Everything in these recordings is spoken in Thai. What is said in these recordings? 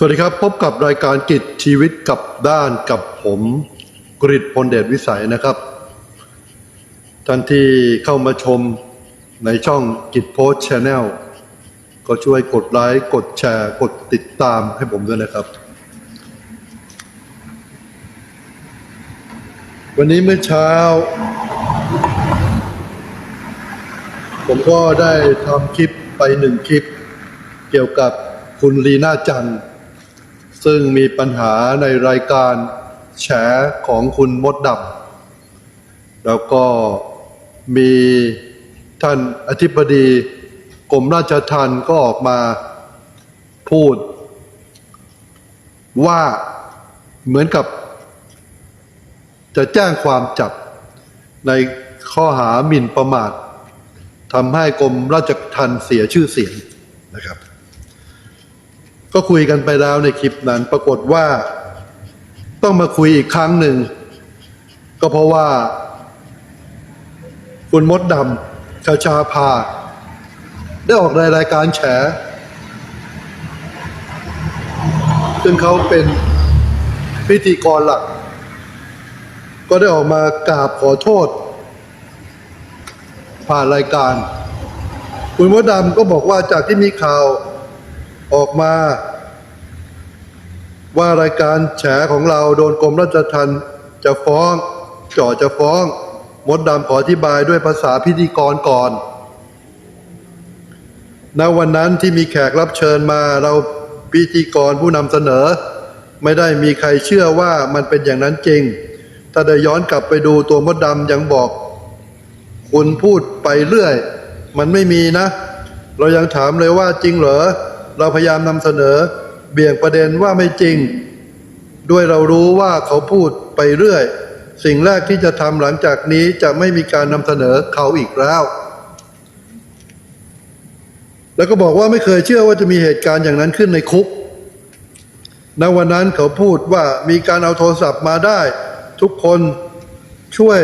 สวัสดีครับ พบกับรายการกิจชีวิตกับด้านกับผมกริตพลเดชวิสัยนะครับ ท่านที่เข้ามาชมในช่องกิจโพสชแนลก็ช่วยกดไลค์กดแชร์ กดติดตามให้ผมด้วยนะครับ วันนี้เมื่อเช้า ผมก็ได้ทำคลิปไปหนึ่งคลิป เกี่ยวกับคุณลีน่าจันทร์ ซึ่งมีปัญหาในรายการแฉของคุณมดดำแล้วก็มีท่านอธิบดีกรมราชทัณฑ์ก็ออกมาพูด ว่าเหมือนกับ จะแจ้งความจับในข้อหาหมิ่นประมาททำให้กรมราชทัณฑ์เสียชื่อเสียงนะครับ ก็คุยกันไปแล้วในคลิปนั้น ปรากฏว่า ต้องมาคุยอีกครั้งหนึ่ง ก็เพราะว่า คุณมดดำคาชาพา ได้ออกในรายการแฉซึ่งเขาเป็นพิธีกรหลัก ก็ได้ออกมากราบขอโทษ ผ่านรายการ คุณมดดำก็บอกว่าจากที่มีข่าว ออกมา ว่ารายการแฉของเราโดนกรมราชทัณฑ์จะฟ้องจ่อจะฟ้อง มดดำขออธิบายด้วยภาษาพิธีกรก่อนณวันนั้นที่มีแขกรับเชิญมาเราพิธีกรผู้นำเสนอ ไม่ได้มีใครเชื่อว่ามันเป็นอย่างนั้นจริง ถ้าได้ย้อนกลับไปดูตัวมดดำยังบอก คุณพูดไปเรื่อย มันไม่มีนะ เรายังถามเลยว่าจริงเหรอ เราพยายามนำเสนอเบี่ยงประเด็นว่าไม่จริง ด้วยเรารู้ว่าเขาพูดไปเรื่อย สิ่งแรกที่จะทำหลังจากนี้จะไม่มีการนำเสนอเขาอีกแล้ว แล้วก็บอกว่าไม่เคยเชื่อว่าจะมีเหตุการณ์อย่างนั้นขึ้นในคุกณวันนั้นเขาพูดว่ามีการเอาโทรศัพท์มาได้ ทุกคนช่วย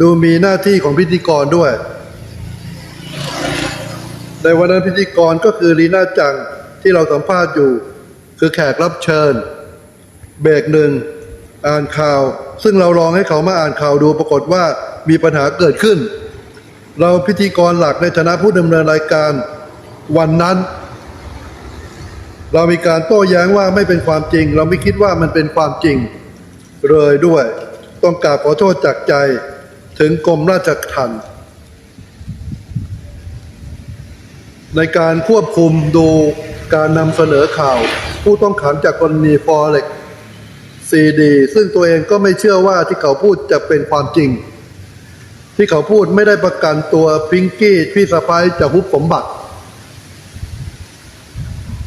ดูมีหน้าที่ของพิธีกรด้วย ในวันนั้นพิธีกรก็คือลีน่าจังที่เราสัมภาษณ์อยู่ คือแขกรับเชิญ เบรกหนึ่งอ่านข่าว ซึ่งเราลองให้เขามาอ่านข่าวดูปรากฏว่ามีปัญหาเกิดขึ้น เราพิธีกรหลักในฐานะผู้ดำเนินรายการวันนั้น เรามีการโต้แย้งว่าไม่เป็นความจริง เราไม่คิดว่ามันเป็นความจริงเลยด้วย ต้องกราบขอโทษจากใจถึงกรมราชทัณฑ์ ในการควบคุมดูการนำเสนอข่าว ผู้ต้องขังจากกรณีฟอเร็กซีดีซึ่งตัวเองก็ไม่เชื่อว่าที่เขาพูดจะเป็นความจริง ที่เขาพูดไม่ได้ประกันตัวพิงกี้พี่สะพ้ายจากฮุบสมบัติ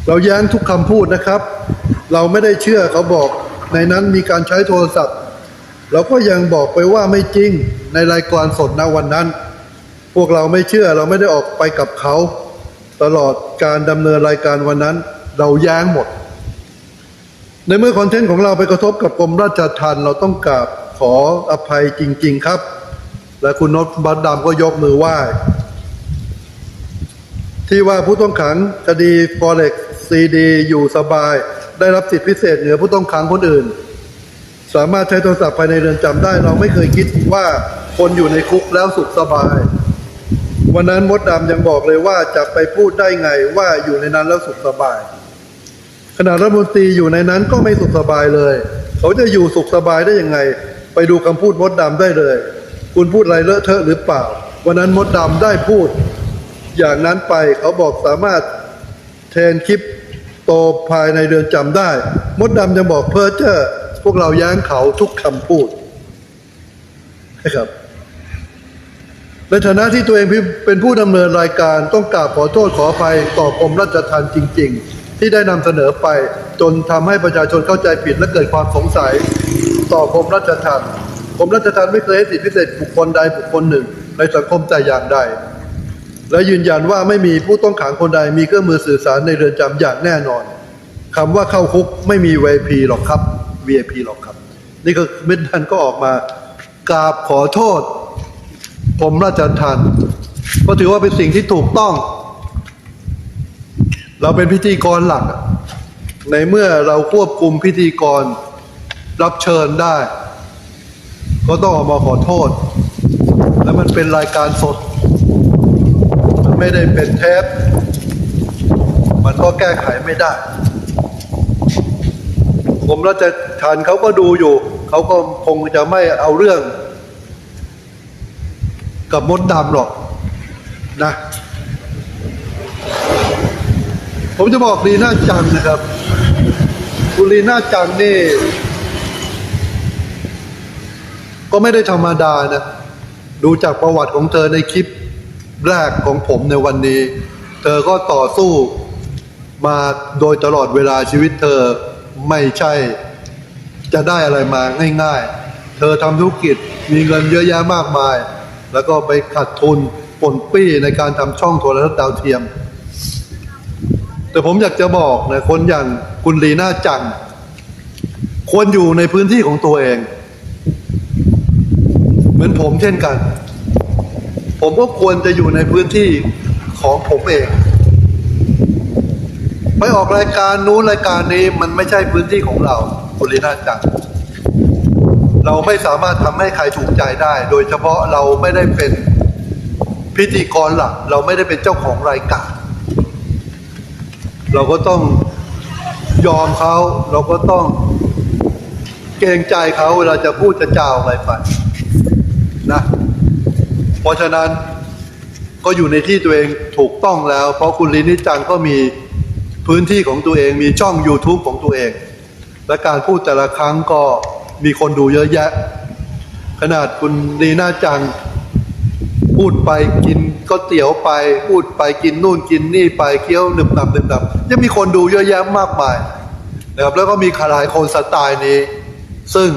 เราแย้งทุกคำพูดนะครับ เราไม่ได้เชื่อเขาบอกในนั้นมีการใช้โทรศัพท์ เราก็ยังบอกไปว่าไม่จริงในรายการสดณวันนั้น พวกเราไม่เชื่อเราไม่ได้ออกไปกับเขา ตลอดการดำเนินรายการวันนั้น เราแย้งหมด ในเมื่อคอนเทนต์ของเราไปกระทบกับกรมราชทัณฑ์เราต้องกราบขออภัยจริง ๆ ครับ และคุณนพบัตดำก็ยกมือไหว้ที่ว่าผู้ต้องขังคดีฟอเร็กซีดีอยู่สบาย ได้รับสิทธิพิเศษเหนือผู้ต้องขังคนอื่น สามารถใช้โทรศัพท์ภายในเรือนจำได้ เราไม่เคยคิดว่าคนอยู่ในคุกแล้วสุขสบาย วันนั้นมดดำยังบอกเลยว่าจะไปพูดได้ไงว่าอยู่ในนั้นแล้วสุขสบาย ขณะรัฐมนตรีอยู่ในนั้นก็ไม่สุขสบายเลย เขาจะอยู่สุขสบายได้ยังไง ไปดูคำพูดมดดำได้เลย คุณพูดอะไรเลอะเทอะหรือเปล่า วันนั้นมดดำได้พูด อย่างนั้นไปเขาบอกสามารถเทนคลิปโตภายในเรือนจำได้ มดดำยังบอกเพ้อเจ้อพวกเราย้งเขาทุกคำพูดนะครับ ในฐานะที่ตัวเองเป็นผู้ดำเนินรายการต้องกราบขอโทษขออภัยต่อกรมราชทัณฑ์จริง ๆ ที่ได้นำเสนอไปจนทำให้ประชาชนเข้าใจผิดและเกิดความสงสัย ต่อกรมราชทัณฑ์กรมราชทัณฑ์ไม่เคยให้สิทธิพิเศษบุคคลใดบุคคลหนึ่ง ในสังคมแต่อย่างใด และยืนยันว่าไม่มีผู้ต้องขังคนใดมีเครื่องมือสื่อสารในเรือนจำอย่างแน่นอนคำว่าเข้าคุกไม่มี VIP หรอกครับ VIP หรอกครับ นี่ก็เม็ดดันก็ออกมากราบขอโทษ ผมราชทันก็ถือว่าเป็นสิ่งที่ถูกต้อง เราเป็นพิธีกรหลัก ในเมื่อเราควบคุมพิธีกรรับเชิญได้ ก็ต้องออกมาขอโทษ แล้วมันเป็นรายการสด มันไม่ได้เป็นเทป มันก็แก้ไขไม่ได้ผมรัชทานเขาก็ดูอยู่ เขาก็คงจะไม่เอาเรื่อง กับมดดำหรอกนะ ผมจะบอกลีน่าจังนะครับคุณลีน่าจังนี่ ก็ไม่ได้ธรรมดานะ ดูจากประวัติของเธอในคลิปแรกของผมในวันนี้ เธอก็ต่อสู้มาโดยตลอดเวลาชีวิตเธอไม่ใช่ จะได้อะไรมาง่าย ๆ เธอทำธุรกิจมีเงินเยอะแยะมากมาย แล้วก็ไปขาดทุนปนปี้ในการทำช่องโทรทัศน์ดาวเทียม แต่ผมอยากจะบอกนะคนอย่างคุณลีน่าจัง ควรอยู่ในพื้นที่ของตัวเอง เหมือนผมเช่นกัน ผมก็ควรจะอยู่ในพื้นที่ของผมเองไปออกรายการนู้นรายการนี้มันไม่ใช่พื้นที่ของเราคุณลีน่าจัง เราไม่สามารถทำให้ใครถูกใจได้ โดยเฉพาะเราไม่ได้เป็นพิธีกรหลัก เราไม่ได้เป็นเจ้าของรายการ เราก็ต้องยอมเขา เราก็ต้องเกรงใจเขาเวลาจะพูดจะจาอะไรไปนะเพราะฉะนั้นก็อยู่ในที่ตัวเองถูกต้องแล้ว เพราะคุณลินิจังก็มีพื้นที่ของตัวเองมีช่อง YouTube ของตัวเอง และการพูดแต่ละครั้งก็ มีคนดูเยอะแยะ ขนาดคุณลีน่าจัง พูดไปกินก็เตี๋ยวไป พูดไปกินนู่นกินนี่ไปเคี้ยวหนึบหนับหนึบหนับยังมีคนดูเยอะแยะมากมายนะครับแล้วก็มีหลายคนสไตล์นี้ ซึ่ง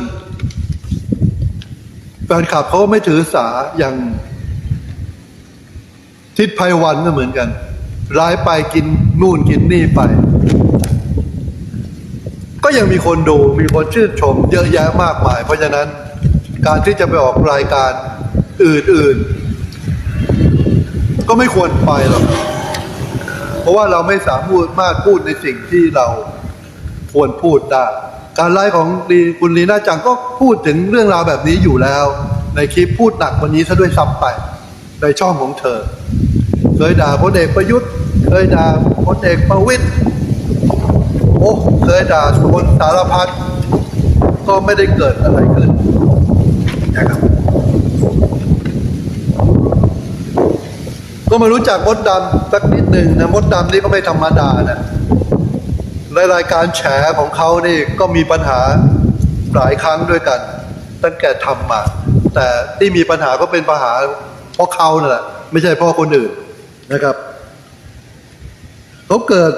แฟนคลับเขาไม่ถือสาอย่าง ทิศภัยวันก็เหมือนกัน ร้ายไปกินนู่นกินนี่ไป ยังมีคนดูมีคนชื่นชมเยอะแยะมากมาย เพราะฉะนั้นการที่จะไปออกรายการอื่นๆ ก็ไม่ควรไปหรอกเพราะว่าเราไม่สามารถพูดในสิ่งที่เราควรพูดได้การไลฟ์ของลีคุณลีน่าจังก็พูดถึงเรื่องราวแบบนี้อยู่แล้ว ในคลิปพูดหนักวันนี้ซะด้วยซ้ำไปในช่องของเธอ เคยด่าพลเอกประยุทธ์ เคยด่าพลเอกประวิตย โอ้เคยด่าคนสารพัดก็ไม่ได้เกิดอะไรขึ้นนะครับ ก็มารู้จักมดดำสักนิดหนึ่งนะมดดำนี่ก็ไม่ธรรมดานะในรายการแฉของเขานี่ก็มีปัญหาหลายครั้งด้วยกัน ตั้งแต่ทำมา แต่ที่มีปัญหาก็เป็นปัญหาเพราะเขานั่นแหละไม่ใช่เพราะคนอื่นนะครับเขาเกิด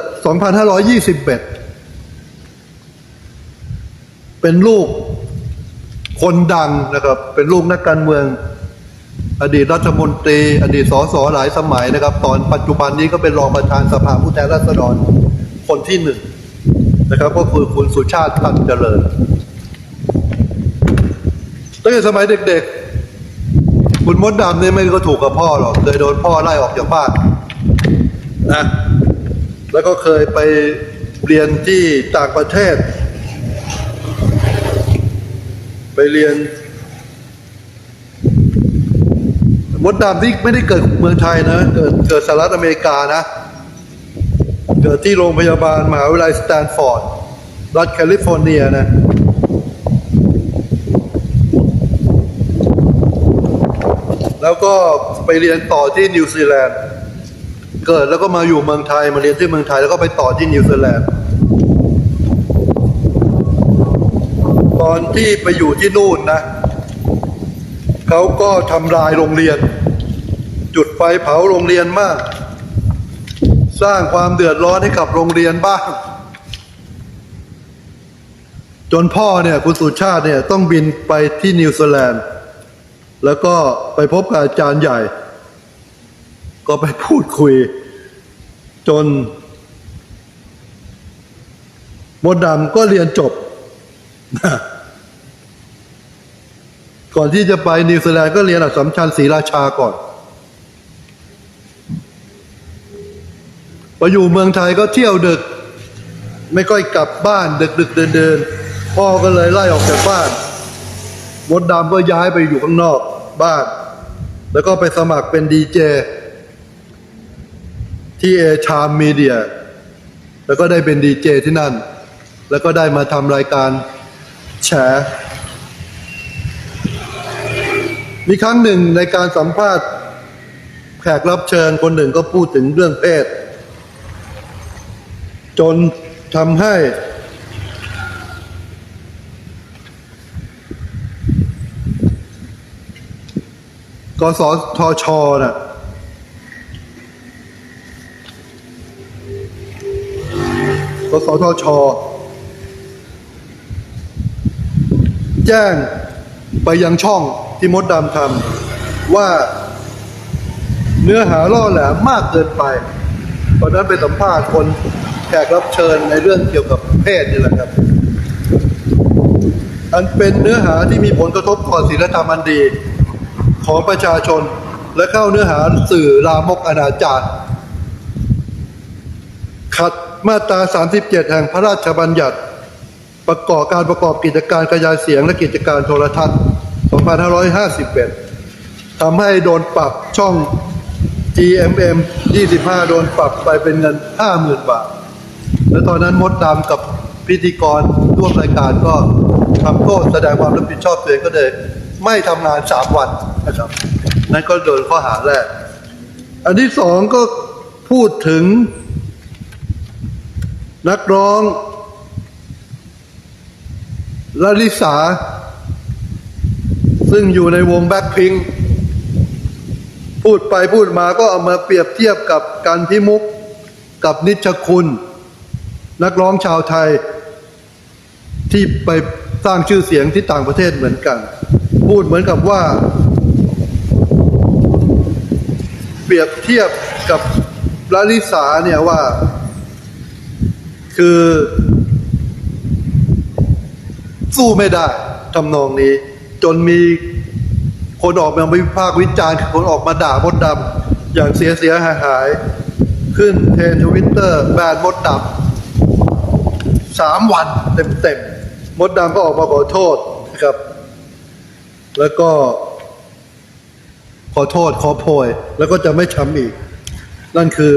2521 เป็นลูกคนดังนะครับ เป็นลูกนักการเมือง อดีตรัฐมนตรี อดีตสสหลายสมัยนะครับ ตอนปัจจุบันนี้ก็เป็นรองประธานสภาผู้แทนราษฎรคนที่หนึ่งนะครับ ก็คือคุณสุชาติตันเจริญตั้งแต่สมัยเด็กๆ คุณมดดำเนี่ยไม่ก็ถูกกับพ่อหรอกเคยโดนพ่อไล่ออกจากบ้านนะแล้วก็เคยไปเรียนที่ต่างประเทศ ไป เรียนมดดำที่ไม่ได้เกิดเมืองไทยนะ เกิดเกิดสหรัฐอเมริกานะ เกิดที่โรงพยาบาลมหาวิทยาลัยสแตนฟอร์ด รัฐแคลิฟอร์เนียนะแล้วก็ไปเรียนต่อที่นิวซีแลนด์ เกิดแล้วก็มาอยู่เมืองไทย มาเรียนที่เมืองไทยแล้วก็ไปต่อที่นิวซีแลนด์ อนที่ไปอยู่ที่นู่นนะเขาก็ทำลายโรงเรียน จุดไฟเผาโรงเรียนมาก สร้างความเดือดร้อนให้กับโรงเรียนบ้าง จนพ่อเนี่ยคุณสุชาติเนี่ยต้องบินไปที่นิวซีแลนด์ แล้วก็ไปพบกับอาจารย์ใหญ่ ก็ไปพูดคุย จนมดดำก็เรียนจบ ก่อนที่จะไปนิวซีแลนด์ก็เรียนอักษรชันศรีราชาก่อนพออยู่เมืองไทยก็เที่ยวดึก ไม่ค่อยกลับบ้านดึกดึกเดินเดินพ่อก็เลยไล่ออกจากบ้านมดดำก็ย้ายไปอยู่ข้างนอกบ้าน แล้วก็ไปสมัครเป็นดีเจที่เอชามมีเดีย แล้วก็ได้เป็นดีเจที่นั่น แล้วก็ได้มาทำรายการแฉ มีครั้งหนึ่งในการสัมภาษณ์แขกรับเชิญคนหนึ่งก็พูดถึงเรื่องเพศ จนทำให้ กสทชน่ะกสทช แจ้งไปยังช่อง ที่มดดำทำว่าเนื้อหาล่อแหลมมากเกินไปตอนนั้นไปสัมภาษณ์คนแขกรับเชิญในเรื่องเกี่ยวกับเพศนี่แหละครับ อันเป็นเนื้อหาที่มีผลกระทบต่อศีลธรรมอันดีของประชาชนและเข้าเนื้อหาสื่อลามกอนาจารขัดมาตรา 37 แห่งพระราชบัญญัติ ประกอบการประกอบกิจการกระจายเสียงและกิจการโทรทัศน์ 2551ทำให้โดนปรับช่อง GMM 25 โดนปรับไปเป็นเงิน 50,000 บาท และตอนนั้นมดดำกับพิธีกรร่วมรายการก็ทำโทษแสดงความรับผิดชอบตัวเองก็เลยไม่ทำงาน 3 วันนะครับ นั่นก็โดนข้อหาแรก อันที่สองก็พูดถึง นักร้องลลิสา ซึ่งอยู่ในวงแบ็คพิงพูดไปพูดมาก็เอามาเปรียบเทียบกับการพิมุกกับนิชคุณ นักร้องชาวไทย ที่ไปสร้างชื่อเสียงที่ต่างประเทศเหมือนกัน พูดเหมือนกับว่า เปรียบเทียบกับลลิสาเนี่ยว่า คือ สู้ไม่ได้ทำนองนี้ จนมีคนออกมาวิพากษ์วิจารณ์คนออกมาด่ามดดำอย่างเสียเสียหายหายขึ้นเทรนทวิตเตอร์แบนมดดำสามวันเต็มเต็มๆมดดำก็ออกมาขอโทษนะครับ แล้วก็ขอโทษขอโพย แล้วก็จะไม่ทำอีก นั่นคือ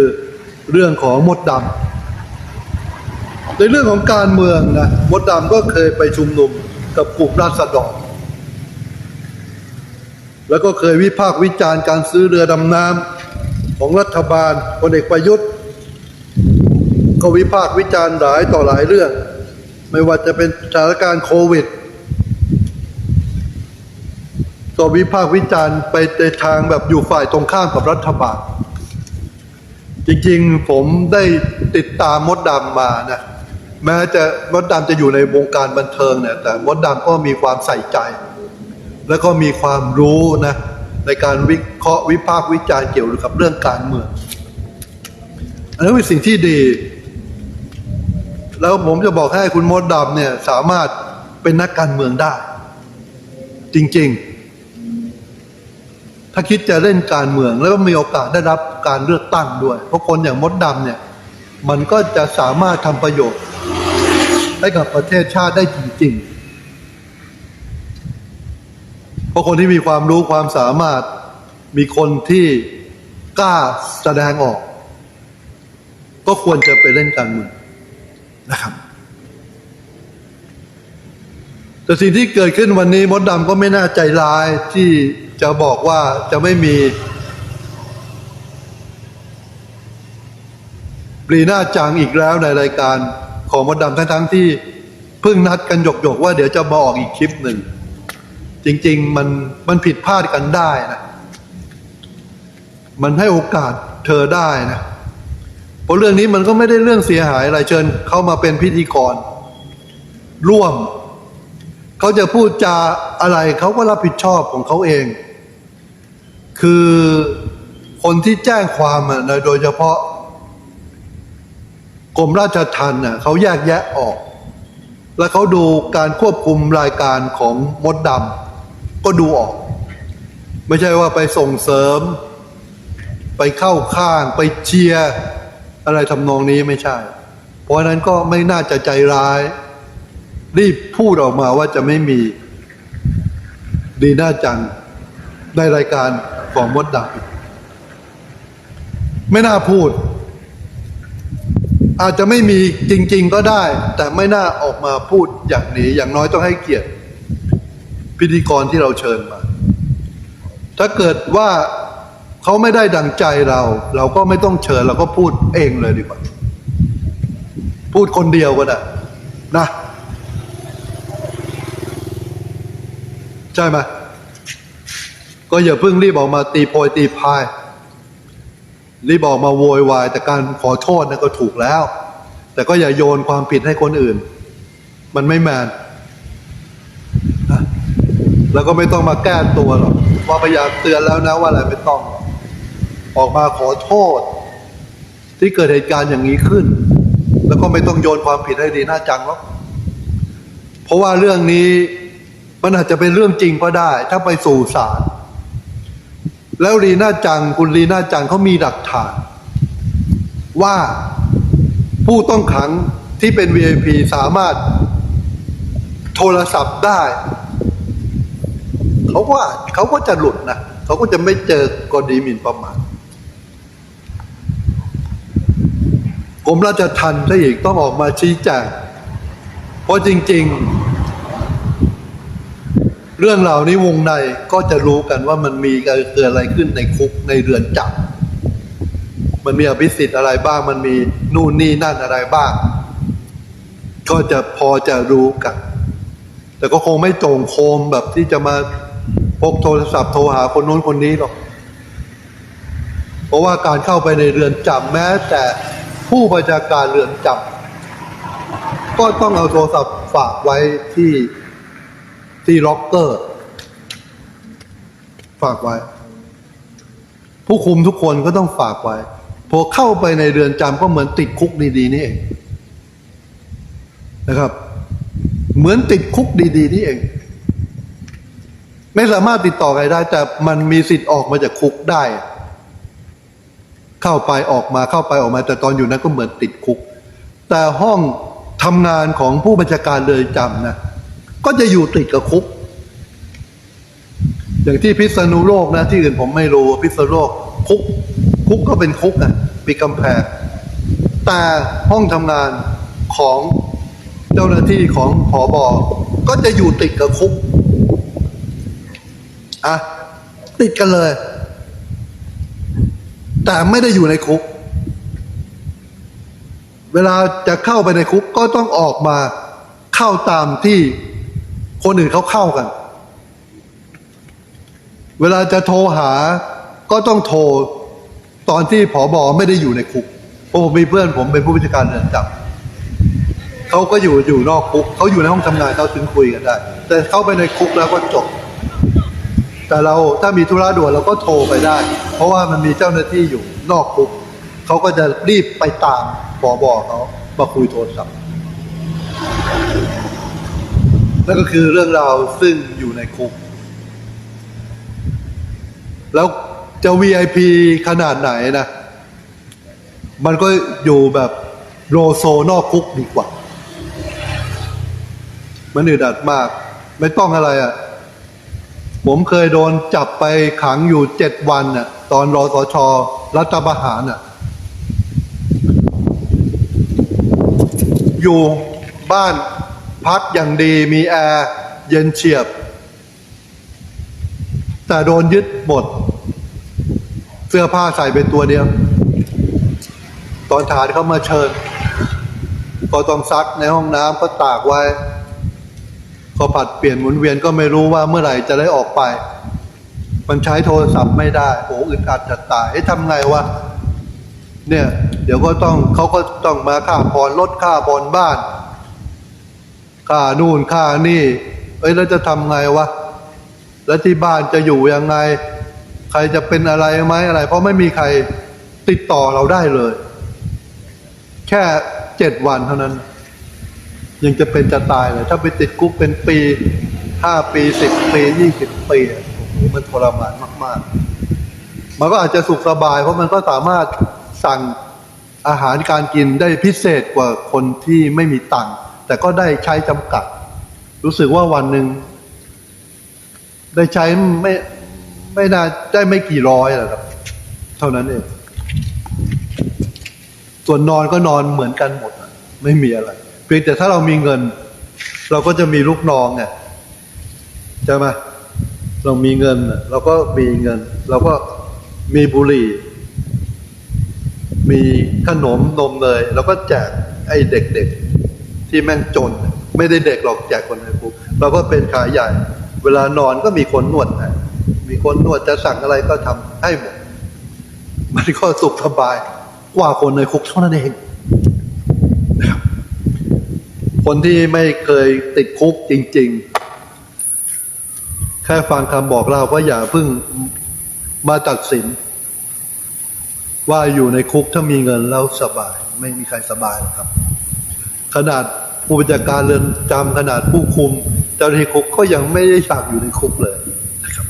เรื่องของมดดำในเรื่องของการเมืองนะมดดำก็เคยไปชุมนุมกับกลุ่มราษฎร แล้วก็เคยวิพากษ์วิจารณ์การซื้อเรือดำน้ำของรัฐบาลพลเอกประยุทธ์ ก็วิพากษ์วิจารณ์หลายต่อหลายเรื่อง ไม่ว่าจะเป็นสถานการณ์โควิดก็วิพากษ์วิจารณ์ไปในทางแบบอยู่ฝ่ายตรงข้ามกับรัฐบาล จริงๆผมได้ติดตามมดดำมานะแม้จะมดดำจะอยู่ในวงการบันเทิงเนี่ยแต่มดดำก็มีความใส่ใจ แล้วก็มีความรู้นะในการวิเคราะห์วิพากษ์วิจารณ์เกี่ยวกับเรื่องการเมืองอันนั้นเป็นสิ่งที่ดี แล้วผมจะบอกให้คุณมดดำเนี่ยสามารถเป็นนักการเมืองได้ จริง ๆ ถ้าคิดจะเล่นการเมืองแล้วก็มีโอกาสได้รับการเลือกตั้งด้วย เพราะคนอย่างมดดำเนี่ย มันก็จะสามารถทำประโยชน์ให้กับประเทศชาติได้จริง ๆ เพราะคนที่มีความรู้ความสามารถ มีคนที่กล้าแสดงออก ก็ควรจะไปเล่นการเมืองนะครับ แต่สิ่งที่เกิดขึ้นวันนี้มดดำก็ไม่น่าใจร้ายที่จะบอกว่าจะไม่มีปรีหน้าจังอีกแล้วในรายการของมดดำทั้งๆที่เพิ่งนัดกันหยกๆว่าเดี๋ยวจะมาออกอีกคลิปหนึ่ง จริง ๆ มันมันผิดพลาดกันได้นะ มันให้โอกาสเธอได้นะเพราะเรื่องนี้มันก็ไม่ได้เรื่องเสียหายอะไรเชิญเขามาเป็นพิธีกร ร่วม เขาจะพูดจาอะไรเขาก็รับผิดชอบของเขาเอง คือคนที่แจ้งความนะโดยเฉพาะกรมราชทัณฑ์น่ะเขาแยกแยะออก แล้วเขาดูการควบคุมรายการของมดดำ ก็ดูออก ไม่ใช่ว่าไปส่งเสริม ไปเข้าข้าง ไปเชียร์อะไรทำนองนี้ไม่ใช่ เพราะนั้นก็ไม่น่าจะใจร้าย รีบพูดออกมาว่าจะไม่มีดีน่าจังในรายการของมดดำไม่น่าพูด อาจจะไม่มีจริง ๆ ก็ได้ แต่ไม่น่าออกมาพูดอย่างนี้ อย่างน้อยต้องให้เกียรติ พิธีกรที่เราเชิญมา ถ้าเกิดว่าเขาไม่ได้ดังใจเรา เราก็ไม่ต้องเชิญเราก็พูดเองเลยดีกว่า พูดคนเดียวก็ได้นะ ใช่ไหมก็อย่าเพิ่งรีบออกมาตีโพยตีพาย รีบออกมาโวยวาย แต่การขอโทษนั่นก็ถูกแล้ว แต่ก็อย่าโยนความผิดให้คนอื่น มันไม่แมน แล้วก็ไม่ต้องมาแก้ตัวหรอกว่าพยายามเตือนแล้วนะว่าอะไรไม่ต้อง ออกมาขอโทษ ที่เกิดเหตุการณ์อย่างนี้ขึ้น แล้วก็ไม่ต้องโยนความผิดให้ดีหน่าจังหรอกเพราะว่าเรื่องนี้มันอาจจะเป็นเรื่องจริงก็ได้ ถ้าไปสู่ศาลแล้วลีน่าจังคุณลีน่าจังเขามีหลักฐาน ว่าผู้ต้องขังที่เป็น VIP สามารถโทรศัพท์ได้ เขาว่าเขาก็จะหลุดนะเขาก็จะไม่เจอกรณีหมิ่นประมาทกรมราชทัณฑ์ซะอีกต้องออกมาชี้แจงเพราะจริง ๆ เรื่องเหล่านี้วงในก็จะรู้กันว่ามันมีเกิดอะไรขึ้นในคุกในเรือนจำมันมีอภิสิทธิ์อะไรบ้าง มันมีนู่นนี่นั่นอะไรบ้าง ก็จะพอจะรู้กัน แต่ก็คงไม่โจงโคมแบบที่จะมา พกโทรศัพท์โทรหาคนนู้นคนนี้หรอก เพราะว่าการเข้าไปในเรือนจำแม้แต่ผู้บัญชาการเรือนจำก็ต้องเอาโทรศัพท์ฝากไว้ที่ที่ล็อกเกอร์ ฝากไว้ ผู้คุมทุกคนก็ต้องฝากไว้พอเข้าไปในเรือนจำก็เหมือนติดคุกดีๆนี่เองนะครับ เหมือนติดคุกดีๆนี่เอง ไม่สามารถติดต่อใครได้ แต่มันมีสิทธิ์ออกมาจากคุกได้ เข้าไปออกมาเข้าไปออกมา แต่ตอนอยู่นั้นก็เหมือนติดคุก แต่ห้องทำงานของผู้บัญชาการเรือนจำนะก็จะอยู่ติดกับคุก อย่างที่พิษณุโลกนะ ที่อื่นผมไม่รู้พิษณุโลกคุก คุกก็เป็นคุกอะมีกำแพงแต่ห้องทำงานของเจ้าหน้าที่ของผอบอก็จะอยู่ติดกับคุก อะติดกันเลย แต่ไม่ได้อยู่ในคุก เวลาจะเข้าไปในคุกก็ต้องออกมาเข้าตามที่คนอื่นเขาเข้ากัน เวลาจะโทรหาก็ต้องโทรตอนที่ผอบอไม่ได้อยู่ในคุกเพราะผมมีเพื่อนผมเป็นผู้บัญชาการเรือนจำเขาก็อยู่อยู่นอกคุกเขาอยู่ในห้องทำงานเขาถึงคุยกันได้ แต่เข้าไปในคุกแล้วก็จบ แต่เราถ้ามีธุระด่วนเราก็โทรไปได้ เพราะว่ามันมีเจ้าหน้าที่อยู่นอกคุกเขาก็จะรีบไปตามผอบอเขามาคุยโทรศัพท์นั่นก็คือเรื่องราวซึ่งอยู่ในคุก แล้วจะ VIP ขนาดไหนนะ มันก็อยู่แบบโลโซนอกคุกดีกว่า มันอึดอัดมาก ไม่ต้องอะไรอะ่ะ ผมเคยโดนจับไปขังอยู่เจ็ดวันน่ะ ตอนรอสชรัฐประหารน่ะ อยู่บ้านพักอย่างดีมีแอร์เย็นเฉียบ แต่โดนยึดหมด เสื้อผ้าใส่เป็นตัวเดียว ตอนฐานเขามาเชิญ ก็ต้องซักในห้องน้ำก็ตากไว้ ก็ผัดเปลี่ยนหมุนเวียนก็ไม่รู้ว่าเมื่อไหร่จะได้ออกไป มันใช้โทรศัพท์ไม่ได้โอ้อึดอัดจะตายเอ๊ะทำไงวะเนี่ยเดี๋ยวก็ต้องเขาก็ต้องมาค่าผ่อนรถค่าผ่อนบ้านค่านู่นค่านี่ เอ้ยแล้วจะทำไงวะแล้วที่บ้านจะอยู่ยังไง ใครจะเป็นอะไรไหมอะไร เพราะไม่มีใครติดต่อเราได้เลย แค่เจ็ดวันเท่านั้น ยังจะเป็นจะตายเลยถ้าไปติดคุกเป็นปีห้าปีสิบปียี่สิบปีโอ้โหมันทรมานมากๆ มันก็อาจจะสุขสบาย เพราะมันก็สามารถสั่งอาหารการกินได้พิเศษกว่าคนที่ไม่มีตังค์แต่ก็ได้ใช้จำกัด รู้สึกว่าวันหนึ่งได้ใช้ไม่ไม่น่าได้ไม่กี่ร้อยหรอกครับ เท่านั้นเองส่วนนอนก็นอนเหมือนกันหมด ไม่มีอะไร เพียงแต่ถ้าเรามีเงิน เราก็จะมีลูกน้องเนี่ยใช่ไหมเรามีเงิน เราก็มีเงิน เราก็มีบุหรี่ มีขนมนมเนยเราก็แจกไอ้เด็กๆ ที่แม่งจน ไม่ได้เด็กหรอกแจกคนในคุกเราก็เป็นขายใหญ่ เวลานอนก็มีคนนวดให้มีคนนวดจะสั่งอะไรก็ทำให้หมดมันก็สุขสบายกว่าคนในคุกเท่านั้นเองนะครับ คนที่ไม่เคยติดคุกจริง ๆ แค่ฟังคำบอกเล่าก็อย่าเพิ่งมาตัดสิน ว่าอยู่ในคุกถ้ามีเงินแล้วสบาย ไม่มีใครสบายหรอกครับ ขนาดผู้บัญชาการเรือนจำขนาดผู้คุม เจ้าหน้าที่คุกก็ยังไม่ได้อยากอยู่ในคุกเลยนะครับ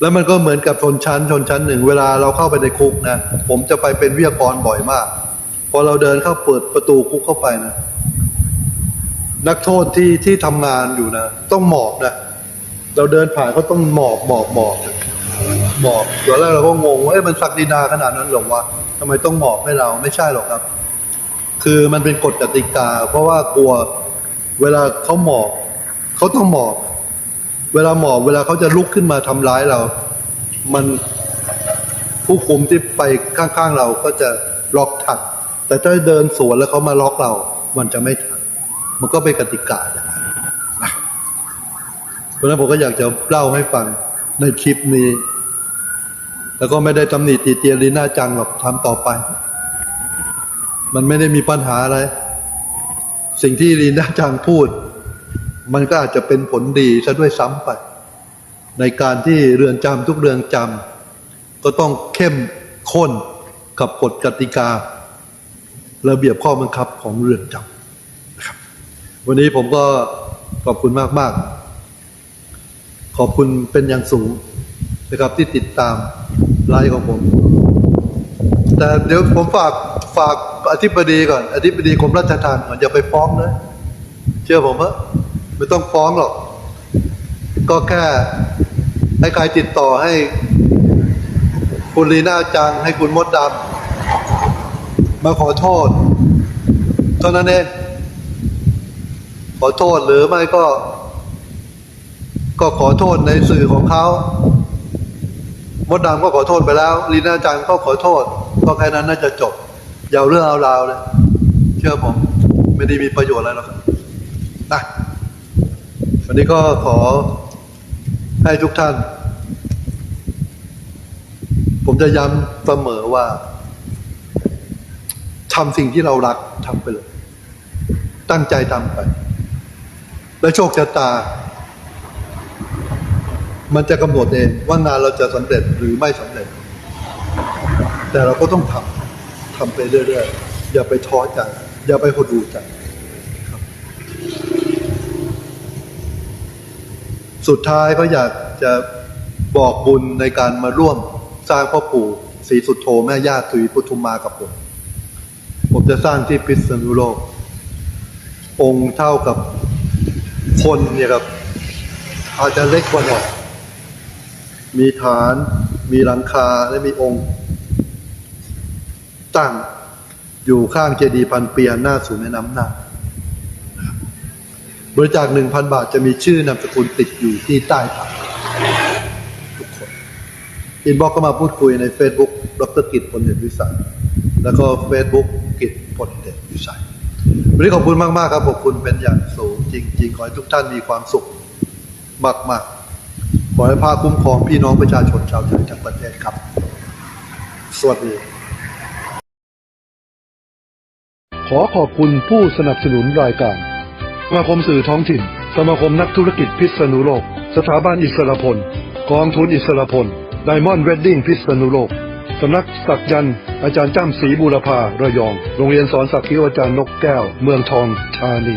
แล้วมันก็เหมือนกับชนชั้น ชนชั้นหนึ่ง เวลาเราเข้าไปในคุกนะผมจะไปเป็นวิทยากรบ่อยมากพอเราเดินเข้าเปิดประตูคุกเข้าไปนะ นักโทษที่ที่ทำงานอยู่นะ ต้องหมอบนะเราเดินผ่านก็ต้องหมอบหมอบหมอบหมอบตอนแรกเราก็งงว่าเอ๊ะมันศักดินาขนาดนั้นหรอวะทำไมต้องหมอบให้เราไม่ใช่หรอกครับ คือมันเป็นกฎกติกา เพราะว่ากลัวเวลาเขาหมอบเขาต้องหมอบ เวลาหมอบเวลาเขาจะลุกขึ้นมาทำร้ายเรา มันผู้คุมที่ไปข้างๆเราก็จะล็อกทันแต่ถ้าเดินสวนแล้วเขามาล็อกเรา มันจะไม่ทัน มันก็เป็นกติกาอย่างนั้นนะเพราะฉะนั้นผมก็อยากจะเล่าให้ฟังในคลิปนี้ แล้วก็ไม่ได้ตำหนิตีเตียนลีน่าจังหรอกทำต่อไป มันไม่ได้มีปัญหาอะไร สิ่งที่ลีน่าจังพูด มันก็อาจจะเป็นผลดีซะด้วยซ้ำไป ในการที่เรือนจำทุกเรือนจำก็ต้องเข้มข้นกับกฎกติกา ระเบียบข้อบังคับของเรือนจำ วันนี้ผมก็ขอบคุณมากๆขอบคุณเป็นอย่างสูงนะครับที่ติดตามไลฟ์ของผม แต่เดี๋ยวผมฝากฝากอธิบดีก่อน อธิบดีกรมราชทัณฑ์ก่อนอย่าไปฟ้องเลยเชื่อผมเถอะไม่ต้องฟ้องหรอก ก็แค่ให้ใครติดต่อให้คุณลีน่าจังให้คุณมดดำมาขอโทษเท่านั้นเอง ขอโทษหรือไม่ก็ ก็ขอโทษในสื่อของเขามดดำก็ขอโทษไปแล้วลีน่าจังก็ขอโทษก็แค่นั้นน่าจะจบอย่าเรื่องเอาราวเลยเชื่อผม ไม่ได้มีประโยชน์อะไรหรอกนะวันนี้ก็ขอให้ทุกท่าน ผมจะย้ำเสมอว่าทำสิ่งที่เรารักทำไปเลย ตั้งใจทำไป และโชคชะตา มันจะกำหนดเองว่างานเราจะสำเร็จหรือไม่สำเร็จ แต่เราก็ต้องทำทำไปเรื่อยๆ อย่าไปท้อใจ อย่าไปหดหู่ใจครับสุดท้ายก็อยากจะบอกบุญในการมาร่วมสร้างพ่อปู่ศรีสุดโธแม่ย่าสุยพุทุมมากับผม ผมจะสร้างที่พิษณุโลก องค์เท่ากับ คนเนี่ยครับ อาจจะเล็กกว่าหน่อยมีฐาน มีหลังคาและมีองค์ ตั้งอยู่ข้างเจดีย์พันเปีหันหน้าสู่แม่น้ำน่านบริจาคหนึ่งพันบาทจะมีชื่อนามสกุลติดอยู่ที่ใต้ฐานทุกคนอินบ็อกก็มาพูดคุยใน Facebook ดรกิจพลเดชวิสัยแล้วก็ Facebook กิจพลเดชวิสัยวันนี้ขอบคุณมาก ๆ ครับขอบคุณเป็นอย่างสูง จริงๆ ขอให้ทุกท่านมีความสุขมากๆ ขอให้พาคุ้มครองพี่น้องประชาชนชาวไทยทั้งประเทศครับ สวัสดี ขอขอบคุณผู้สนับสนุนรายการสมาคมสื่อท้องถิ่น สมาคมนักธุรกิจพิษณุโลก สถาบันอิสรพล กองทุนอิสรพลไดมอนด์เวดดิ้งพิษณุโลกสำนักสักยันต์อาจารย์จ้ำศรีบูรพาระยอง โรงเรียนสอนสักคิวอาจารย์นกแก้ว เมืองทองธานี